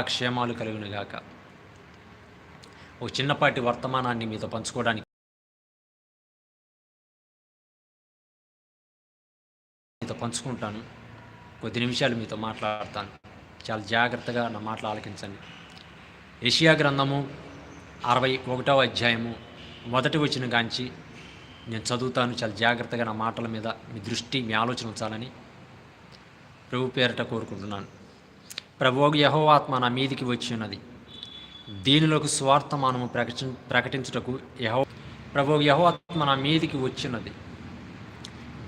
క్షేమాలు కలుగునుగాక. ఓ చిన్నపాటి వర్తమానాన్ని మీతో పంచుకోవడానికి మీతో పంచుకుంటాను. కొద్ది నిమిషాలు మీతో మాట్లాడతాను. చాలా జాగ్రత్తగా నా మాటలు ఆలకించండి. ఏషియా గ్రంథము అరవై ఒకటవ అధ్యాయము మొదటి వచ్చిన గాంచి నేను చదువుతాను. చాలా జాగ్రత్తగా నా మాటల మీద మీ దృష్టి మీ ఆలోచన ఉంచాలని ప్రభు పేరట కోరుకుంటున్నాను. ప్రభువు యహోవాత్మ నా మీదికి వచ్చి ఉన్నది దీనిలోకి స్వార్థమానము ప్రకటి ప్రకటించుటకు యహో ప్రభు యహోవాత్మ నా మీదికి వచ్చినది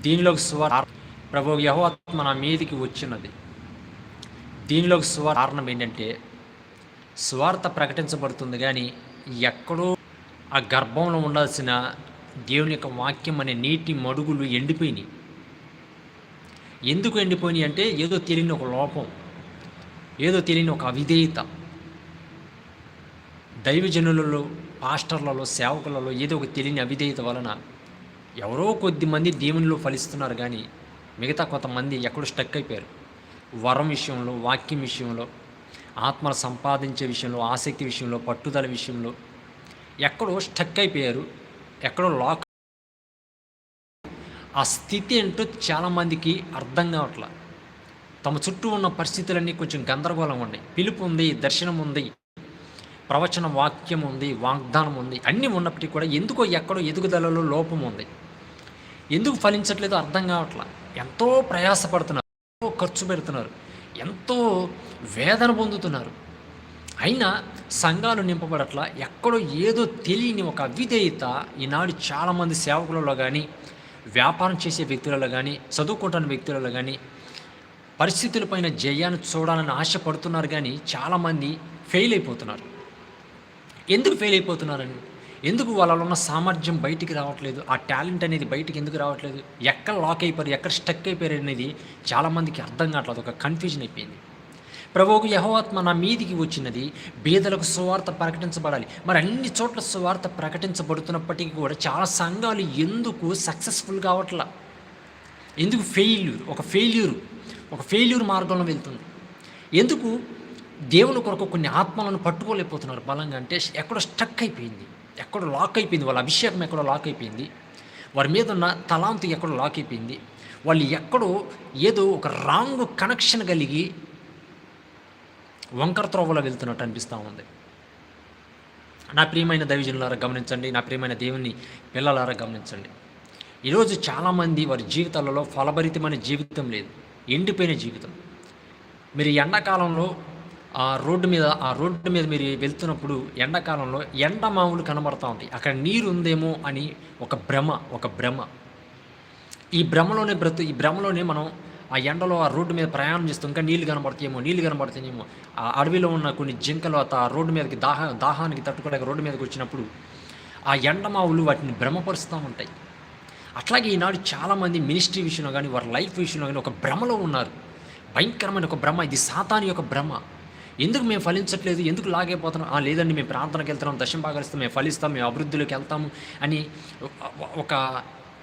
దీనిలోకి స్వార్ ప్రభు యహోవాత్మ నా మీదికి వచ్చినది దీనిలోకి స్వార్ కారణం ఏంటంటే స్వార్థ ప్రకటించబడుతుంది కానీ ఎక్కడో ఆ గర్భంలో ఉండాల్సిన దేవుని యొక్క వాక్యం అనే నీటి మడుగులు ఎండిపోయినాయి. ఎందుకు ఎండిపోయినాయి అంటే ఏదో తెలియని ఒక లోపం. ఏదో తెలియని ఒక అవిధేయత. దైవజనులలో పాస్టర్లలో సేవకులలో ఏదో ఒక తెలియని అవిధేయత వలన ఎవరో కొద్ది మంది దేవునిలో ఫలిస్తున్నారు కానీ మిగతా కొంతమంది ఎక్కడో స్టక్ అయిపోయారు. వరం విషయంలో వాక్యం విషయంలో ఆత్మను సంపాదించే విషయంలో ఆసక్తి విషయంలో పట్టుదల విషయంలో ఎక్కడో స్టక్ అయిపోయారు. ఎక్కడో లాక్ ఆ స్థితి ఏంటో చాలామందికి అర్థం కావట్లా. తమ చుట్టూ ఉన్న పరిస్థితులన్నీ కొంచెం గందరగోళం ఉన్నాయి. పిలుపు ఉంది దర్శనం ఉంది ప్రవచన వాక్యం ఉంది వాగ్దానం ఉంది అన్నీ ఉన్నప్పటికీ కూడా ఎందుకో ఎక్కడో ఎదుగుదలలో లోపం ఉంది. ఎందుకు ఫలించట్లేదో అర్థం కావట్లా? ఎంతో ప్రయాసపడుతున్నారు ఎంతో ఖర్చు పెడుతున్నారు ఎంతో వేదన పొందుతున్నారు. అయినా సంఘాలు నింపబడట్ల ఎక్కడో ఏదో తెలియని ఒక అవిధేయత ఈనాడు చాలామంది సేవకులలో కానీ వ్యాపారం చేసే వ్యక్తులలో కానీ చదువుకుంటున్న వ్యక్తులలో కానీ పరిస్థితులపైన జయాన్ని చూడాలని ఆశపడుతున్నారు కానీ చాలామంది ఫెయిల్ అయిపోతున్నారు. ఎందుకు ఫెయిల్ అయిపోతున్నారని? ఎందుకు వాళ్ళలో ఉన్న సామర్థ్యం బయటికి రావట్లేదు? ఆ టాలెంట్ అనేది బయటికి ఎందుకు రావట్లేదు? ఎక్కడ లాక్ అయిపోయారు? ఎక్కడ స్టక్ అయిపోయారు అనేది చాలామందికి అర్థం కావట్లేదు. ఒక కన్ఫ్యూజన్ అయిపోయింది. ప్రభువుకు యహోవాత్మ నా మీదికి వచ్చినది బీదలకు సువార్త ప్రకటించబడాలి. మరి అన్ని చోట్ల సువార్త ప్రకటించబడుతున్నప్పటికీ కూడా చాలా సంఘాలు ఎందుకు సక్సెస్ఫుల్ కావట్లా? ఎందుకు ఫెయిల్యూర్ ఒక ఫెయిల్యూర్ ఒక ఫెయిల్యూర్ మార్గంలో వెళ్తుంది. ఎందుకు? దేవుని కొరకు కొన్ని ఆత్మలను పట్టుకోలేకపోతున్నారు. బలంగా అంటే ఎక్కడో స్టక్ అయిపోయింది. ఎక్కడో లాక్ అయిపోయింది. వాళ్ళ అభిషేకం ఎక్కడో లాక్ అయిపోయింది. వారి మీద ఉన్న తలాంతి ఎక్కడో లాక్ అయిపోయింది. వాళ్ళు ఎక్కడో ఏదో ఒక రాంగ్ కనెక్షన్ కలిగి వంకర త్రోవలో వెళ్తున్నట్టు అనిపిస్తూ ఉంది. నా ప్రియమైన దైవజనులారా గమనించండి. నా ప్రియమైన దేవుని పిల్లలారా గమనించండి. ఈరోజు చాలామంది వారి జీవితాలలో ఫలభరితమైన జీవితం లేదు. ఎండిపోయిన జీవితం. మీరు ఎండాకాలంలో ఆ రోడ్డు మీద ఆ రోడ్డు మీద మీరు వెళ్తున్నప్పుడు ఎండాకాలంలో ఎండ మామూలు కనబడతా ఉంటాయి. అక్కడ నీరు ఉందేమో అని ఒక భ్రమ ఒక భ్రమ. ఈ భ్రమలోనే బ్రతు ఈ భ్రమలోనే మనం ఆ ఎండలో ఆ రోడ్డు మీద ప్రయాణం చేస్తూ ఇంకా నీళ్ళు కనబడతాయేమో నీళ్ళు కనబడతాయేమో ఆ అడవిలో ఉన్న కొన్ని జింకలు ఆ రోడ్డు మీదకి దాహ దాహానికి తట్టుకోవడానికి రోడ్డు మీదకి వచ్చినప్పుడు ఆ ఎండమావులు వాటిని భ్రమపరుస్తూ ఉంటాయి. అట్లాగే ఈనాడు చాలామంది మినిస్ట్రీ విషయంలో కానీ వారి లైఫ్ విషయంలో కానీ ఒక భ్రమలో ఉన్నారు. భయంకరమైన ఒక భ్రమ. ఇది సాతాని యొక్క భ్రమ. ఎందుకు మేము ఫలించట్లేదు? ఎందుకు లాగైపోతున్నాం? ఆ లేదండి మేము ప్రార్థనకి వెళ్తున్నాం దశం భాగలిస్తాం మేము ఫలిస్తాం మేము అభివృద్ధిలోకి వెళ్తాము అని ఒక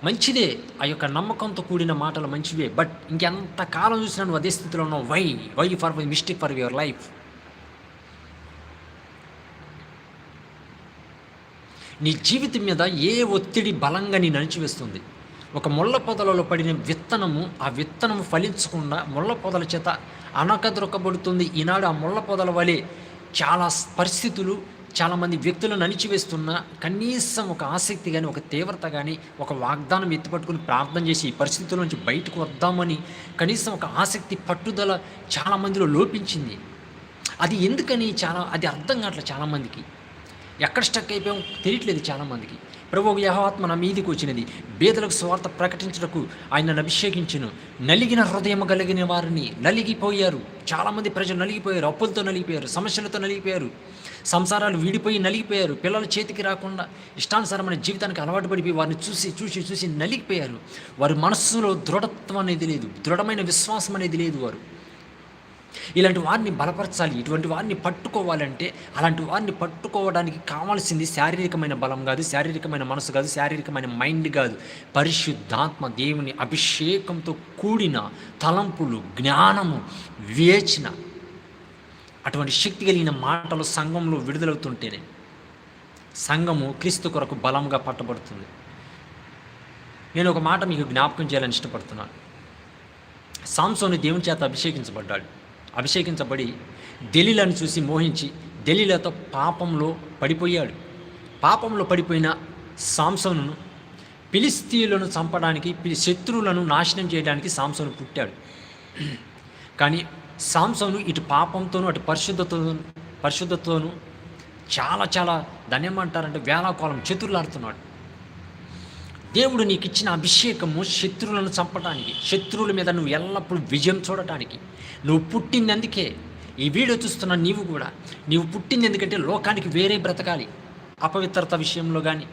మంచిదే. ఆ యొక్క నమ్మకంతో కూడిన మాటలు మంచివే. బట్ ఇంకెంత కాలం చూసినా నువ్వు అదే స్థితిలో ఉన్నావు. Why why for mistake for your life నీ జీవితం మీద ఏ ఒత్తిడి బలంగా నీ నడిచివేస్తుంది ఒక ముళ్ళ పొదలలో పడిన విత్తనము ఆ విత్తనము ఫలించకుండా ముళ్ళ పొదల చేత అనకద్రొక్కబడుతుంది ఈనాడు ఆ ముళ్ళ పొదల వలె చాలా పరిస్థితులు చాలామంది వ్యక్తులను అణిచివేస్తున్న కనీసం ఒక ఆసక్తి కానీ ఒక తీవ్రత కానీ ఒక వాగ్దానం ఎత్తిపట్టుకుని ప్రార్థన చేసి ఈ పరిస్థితుల నుంచి బయటకు వద్దామని కనీసం ఒక ఆసక్తి పట్టుదల చాలామందిలో లోపించింది. అది ఎందుకని చాలా అది అర్థం కావట్లేదు చాలామందికి ఎక్కడ స్టక్ అయిపోయాం తెలియట్లేదు చాలామందికి ప్రభు యహోత్మ నా మీదికి వచ్చినది. బేదలకు స్వార్థ ప్రకటించటకు ఆయనను అభిషేకించను. నలిగిన హృదయం కలిగిన వారిని నలిగిపోయారు. చాలామంది ప్రజలు నలిగిపోయారు. అప్పులతో నలిగిపోయారు. సమస్యలతో నలిగిపోయారు. సంసారాలు విడిపోయి నలిగిపోయారు. పిల్లల చేతికి రాకుండా ఇష్టానుసారమైన జీవితానికి అలవాటు పడిపోయి వారిని చూసి చూసి చూసి నలిగిపోయారు. వారి మనస్సులో దృఢత్వం అనేది లేదు. దృఢమైన విశ్వాసం అనేది లేదు వారు. ఇలాంటి వారిని బలపరచాలి ఇటువంటి వారిని పట్టుకోవాలంటే అలాంటి వారిని పట్టుకోవడానికి కావాల్సింది శారీరకమైన బలం కాదు శారీరకమైన మనసు కాదు శారీరకమైన మైండ్ కాదు. పరిశుద్ధాత్మ దేవుని అభిషేకంతో కూడిన తలంపులు జ్ఞానము వివేచన. అటువంటి శక్తి కలిగిన మాటలు సంఘంలో విడుదలవుతుంటేనే సంఘము క్రీస్తు కొరకు బలంగా పట్టబడుతుంది. నేను ఒక మాట మీకు జ్ఞాపకం చేయాలని ఇష్టపడుతున్నాను. సాంసోని దేవుని చేత అభిషేకించబడ్డాడు. అభిషేకించబడి దెలీలను చూసి మోహించి దెలీలతో పాపంలో పడిపోయాడు. పాపంలో పడిపోయిన సాంసోను పిలిస్తీయులను చంపడానికి పిలి- శత్రువులను నాశనం చేయడానికి సాంసోను పుట్టాడు. కానీ సాంసోను ఇటు పాపంతోనూ అటు పరిశుద్ధతతో పరిశుద్ధతోనూ చాలా చాలా దాన్ని ఏమంటారంటే వేలాకోలం చతుర్లాడుతున్నాడు దేవుడు నీకు ఇచ్చిన అభిషేకము శత్రువులను చంపడానికి శత్రువుల మీద నువ్వు ఎల్లప్పుడూ విజయం చూడటానికి నువ్వు పుట్టిందందుకే ఈ వీడియో చూస్తున్న నీవు కూడా నీవు పుట్టింది ఎందుకంటే లోకానికి వేరే బ్రతకాలి. అపవిత్రత విషయంలో కానీ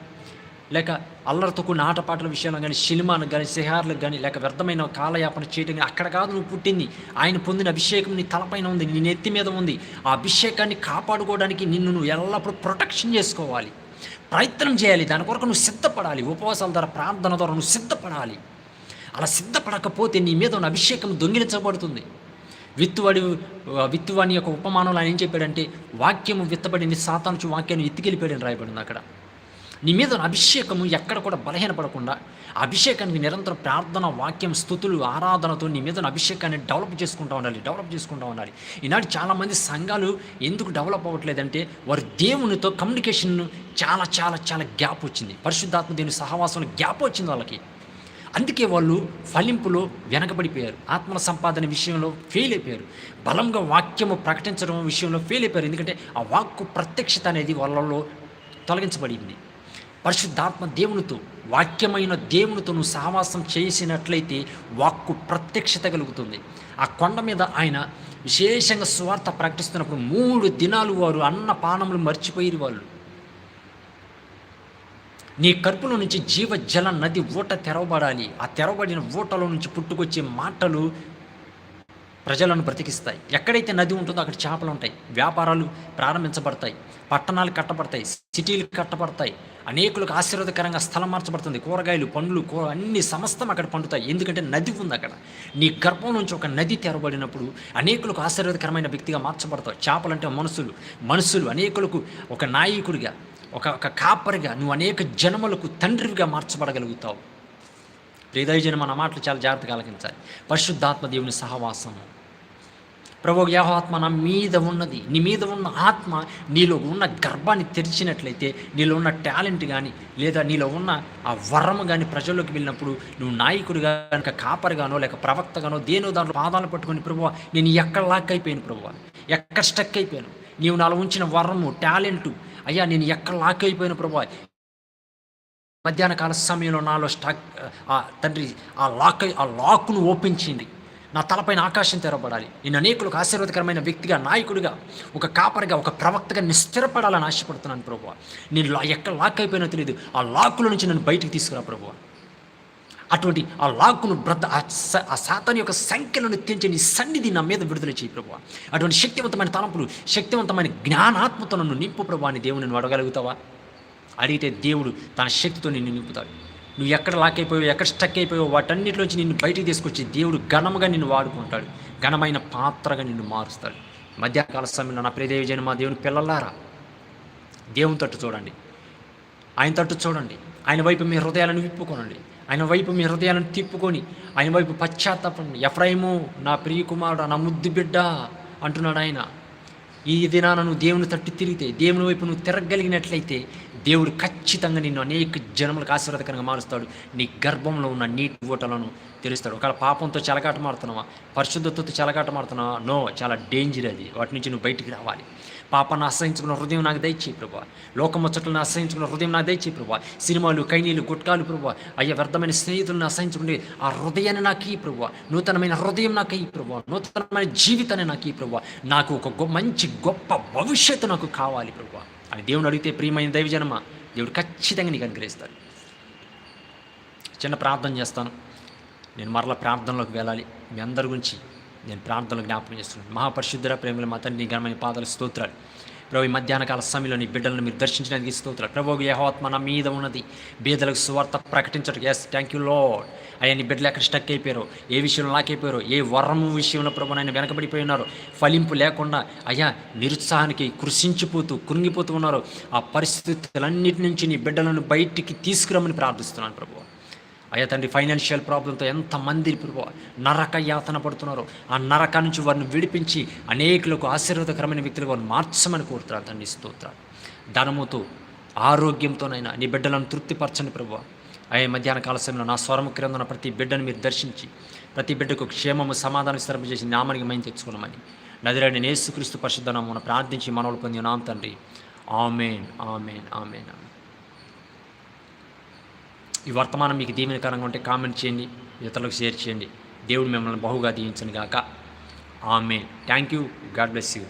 లేక అల్లరితో కూడిన ఆటపాటల విషయంలో కానీ సినిమాలకు కానీ సిహార్లకు కానీ లేక వ్యర్థమైన కాలయాపన చేయడం కానీ అక్కడ కాదు నువ్వు పుట్టింది. ఆయన పొందిన అభిషేకం నీ తలపైన ఉంది నీ నెత్తి మీద ఉంది. ఆ అభిషేకాన్ని కాపాడుకోవడానికి నిన్ను నువ్వు ఎల్లప్పుడూ ప్రొటెక్షన్ చేసుకోవాలి. ప్రయత్నం చేయాలి. దాని కొరకు నువ్వు సిద్ధపడాలి. ఉపవాసాల ద్వారా ప్రార్థన ద్వారా నువ్వు సిద్ధపడాలి. అలా సిద్ధపడకపోతే నీ మీద ఉన్న అభిషేకం దొంగిలించబడుతుంది. విత్తువాడి విత్తువాని యొక్క ఉపమానంలో ఆయన ఏం చెప్పాడంటే వాక్యము విత్తబడిని సాతానుచు వాక్యాన్ని ఎత్తికెళ్ళిపోయాడని రాయబడింది అక్కడ. నీ మీద అభిషేకము ఎక్కడ కూడా బలహీనపడకుండా ఆ అభిషేకానికి నిరంతరం ప్రార్థన వాక్యం స్థుతులు ఆరాధనతో నీ మీద అభిషేకాన్ని డెవలప్ చేసుకుంటూ ఉండాలి డెవలప్ చేసుకుంటూ ఉండాలి. ఈనాడు చాలామంది సంఘాలు ఎందుకు డెవలప్ అవ్వట్లేదంటే వారి దేవునితో కమ్యూనికేషన్ చాలా చాలా చాలా గ్యాప్ వచ్చింది. పరిశుద్ధాత్మ దేవుని సహవాసంలో గ్యాప్ వచ్చింది వాళ్ళకి. అందుకే వాళ్ళు ఫలింపులో వెనకబడిపోయారు. ఆత్మల సంపాదన విషయంలో ఫెయిల్ అయిపోయారు. బలంగా వాక్యము ప్రకటించడం విషయంలో ఫెయిల్ అయిపోయారు. ఎందుకంటే ఆ వాక్కు ప్రత్యక్షత అనేది వాళ్ళలో తొలగించబడింది. పరిశుద్ధాత్మ దేవునితో వాక్యమైన దేవునితో నువ్వు సహవాసం చేసినట్లయితే వాక్కు ప్రత్యక్షత కలుగుతుంది. ఆ కొండ మీద ఆయన విశేషంగా స్వార్థ ప్రకటిస్తున్నప్పుడు మూడు దినాలు వారు అన్న పానములు మర్చిపోయి వాళ్ళు. నీ కడుపులో నుంచి జీవజల నది ఊట తెరవబడాలి. ఆ తెరవబడిన ఊటలో నుంచి పుట్టుకొచ్చే మాటలు ప్రజలను బ్రతికిస్తాయి. ఎక్కడైతే నది ఉంటుందో అక్కడ చేపలు ఉంటాయి. వ్యాపారాలు ప్రారంభించబడతాయి. పట్టణాలు కట్టబడతాయి. సిటీలు కట్టబడతాయి. అనేకులకు ఆశీర్వాదకరంగా స్థలం మార్చబడుతుంది. కూరగాయలు పండ్లు కూర అన్ని సమస్తం అక్కడ పండుతాయి. ఎందుకంటే నది ఉంది అక్కడ. నీ గర్భం నుంచి ఒక నది తెరబడినప్పుడు అనేకులకు ఆశీర్వాదకరమైన వ్యక్తిగా మార్చబడతావు. చేపలంటే మనుషులు. మనుషులు అనేకులకు ఒక నాయకుడిగా ఒక ఒక కాపరిగా నువ్వు అనేక జనములకు తండ్రివిగా మార్చబడగలుగుతావు. ప్రియదైజన మన మాటలు చాలా జాగ్రత్తగా ఆలకించాలి. పరిశుద్ధాత్మ దేవుని సహవాసము. ప్రభు యహోత్మ నా మీద ఉన్నది. నీ మీద ఉన్న ఆత్మ నీలో ఉన్న గర్భాన్ని తెరిచినట్లయితే నీలో ఉన్న టాలెంట్ కానీ లేదా నీలో ఉన్న ఆ వరము కానీ ప్రజల్లోకి వెళ్ళినప్పుడు నువ్వు నాయకుడిగా కనుక కాపరిగానో లేక ప్రవక్తగానో దేనో దాంట్లో పాదాలు పట్టుకొని ప్రభు నేను ఎక్కడ లాక్ అయిపోయాను ప్రభు ఎక్కడ స్టక్ అయిపోయాను? నీవు నాలో ఉంచిన వరము టాలెంటు అయ్యా నేను ఎక్కడ లాక్ అయిపోయాను ప్రభు మధ్యాహ్న కాల సమయంలో నాలో స్టాక్ ఆ తండ్రి ఆ లాక్ ఆ లాక్ను ఓపెన్ చేయండి. నా తలపైన ఆకాశం తెరవబడాలి. నేను అనేకులకు ఆశీర్వాదకరమైన వ్యక్తిగా నాయకుడిగా ఒక కాపరిగా ఒక ప్రవక్తగా నేను స్థిరపడాలని ఆశపడుతున్నాను ప్రభు నేను లా ఎక్కడ లాక్ అయిపోయినో తెలియదు ఆ లాక్కుల నుంచి నన్ను బయటికి తీసుకురా ప్రభు అటువంటి ఆ లాక్కును బ్రద్ద ఆ స- ఆ యొక్క సంఖ్యలను తెంచి నీ సన్నిధి నా మీద విడుదల చేయి ప్రభు అటువంటి శక్తివంతమైన తలంపులు శక్తివంతమైన జ్ఞానాత్మతో నన్ను నింపు ప్రభు అని దేవుని నువ్వు అడగలుగుతావా అడిగితే దేవుడు తన శక్తితో నిన్ను నింపుతాడు. నువ్వు ఎక్కడ లాక్ అయిపోయావు ఎక్కడ స్టక్ అయిపోయావు వాటన్నిటిలోంచి నిన్ను బయటికి తీసుకొచ్చి దేవుడు ఘనముగా నిన్ను వాడుకుంటాడు. ఘనమైన పాత్రగా నిన్ను మారుస్తాడు. మధ్యాహ్నకాల సమయంలో నా ప్రియదేవి జన మా దేవుని పిల్లలారా దేవుని తట్టు చూడండి. ఆయన తట్టు చూడండి. ఆయన వైపు మీ హృదయాలను విప్పుకోనండి. ఆయన వైపు మీ హృదయాలను తిప్పుకొని ఆయన వైపు పశ్చాత్తాపండి ఎఫ్రాయిము నా ప్రియ కుమారుడు నా ముద్దు బిడ్డ అంటున్నాడు ఆయన. ఈ దినాన నువ్వు దేవుని తట్టు తిరిగితే దేవుని వైపు నువ్వు తిరగలిగినట్లయితే దేవుడు ఖచ్చితంగా నిన్ను అనేక జనములకు ఆశీర్వాదకరంగా మారుస్తాడు. నీ గర్భంలో ఉన్న నీటి ఓటలను తెరుస్తాడు. ఒకవేళ పాపంతో చెలగాట మారుతున్నావా పరిశుద్ధతతో చెలగాట మారుతున్నావా నో చాలా డేంజర్ అది. వాటి నుంచి నువ్వు బయటికి రావాలి. పాపాన్ని ఆశ్రయించుకున్న హృదయం నాకు దయచేయి ప్రభా లోకముచ్చట్లను ఆశ్రయించుకున్న హృదయం నాకు దయచేయి ప్రభా సినిమాలు కైనీలు గుట్కాలు ప్రభా అయ్యా వ్యర్థమైన స్నేహితులను అసహించుకుంటే ఆ హృదయాన్ని నాకు ఈ ప్రభా నూతనమైన హృదయం నాకు ఈ ప్రభా నూతనమైన జీవితాన్ని నాకు ఈ ప్రభా నాకు ఒక గొ- మంచి గొప్ప భవిష్యత్తు నాకు కావాలి ప్రభా అని దేవుని అడిగితే ప్రియమైన దైవజనమ దేవుడు ఖచ్చితంగా నీకు అనుగ్రహిస్తాడు చిన్న ప్రార్థన చేస్తాను నేను మరలా ప్రార్థనలోకి వెళ్ళాలి మీ అందరి గురించి నేను ప్రార్థనలు జ్ఞాపకం చేస్తున్నాను. మహాపరిశుద్ధర ప్రేమల మా తండ్రి ఘనమైన పాదాల స్తోత్రాలు. ప్రభు ఈ మధ్యాహ్న కాల సమయంలో నీ బిడ్డలను మీరు దర్శించడానికి స్తోత్రాలు. ప్రభు యహోత్మ నా మీద ఉన్నది బీదలకు సువార్త ప్రకటించడం ఎస్ థ్యాంక్ యూ లార్డ్ అయ్యా నీ బిడ్డలు ఎక్కడ స్టక్ అయిపోయారో ఏ విషయంలో లాకైపోయారో ఏ వరము విషయంలో ప్రభు నాయన వెనకబడిపోయి ఉన్నారు ఫలింపు లేకుండా అయ్యా నిరుత్సాహానికి కృషించిపోతూ కృంగిపోతూ ఉన్నారు ఆ పరిస్థితులన్నిటి నుంచి నీ బిడ్డలను బయటికి తీసుకురమ్మని ప్రార్థిస్తున్నాను ప్రభు. అయ్యా తండ్రి ఫైనాన్షియల్ ప్రాబ్లంతో ఎంతమంది నరక యాతన పడుతున్నారో ఆ నరక నుంచి వారిని విడిపించి అనేకులకు ఆశీర్వాదకరమైన వ్యక్తులుగా వారిని మార్చమని కోరుతున్నాను తండ్రి స్తోత్ర. ధనముతో ఆరోగ్యంతోనైనా నీ బిడ్డలను తృప్తిపరచండి ప్రభు. అయ్యే మధ్యాహ్న కాల సమయంలో నా స్వరము క్రింద ఉన్న ప్రతి బిడ్డను మీరు దర్శించి ప్రతి బిడ్డకు క్షేమము సమాధానం స్థిరప చేసి నామానికి మేము తెచ్చుకున్నామని నదిరాడి నేసుక్రీస్తు పరిశుద్ధనామను ప్రార్థించి మనవులు పొంది నామ తండ్రి. Amen amen amen amen. ఈ వర్తమానం మీకు దీవెనకరంగా ఉంటే కామెంట్ చేయండి ఇతరులకు షేర్ చేయండి. దేవుడు మిమ్మల్ని బహుగా దీవించను గాక ఆమె thank you God bless you.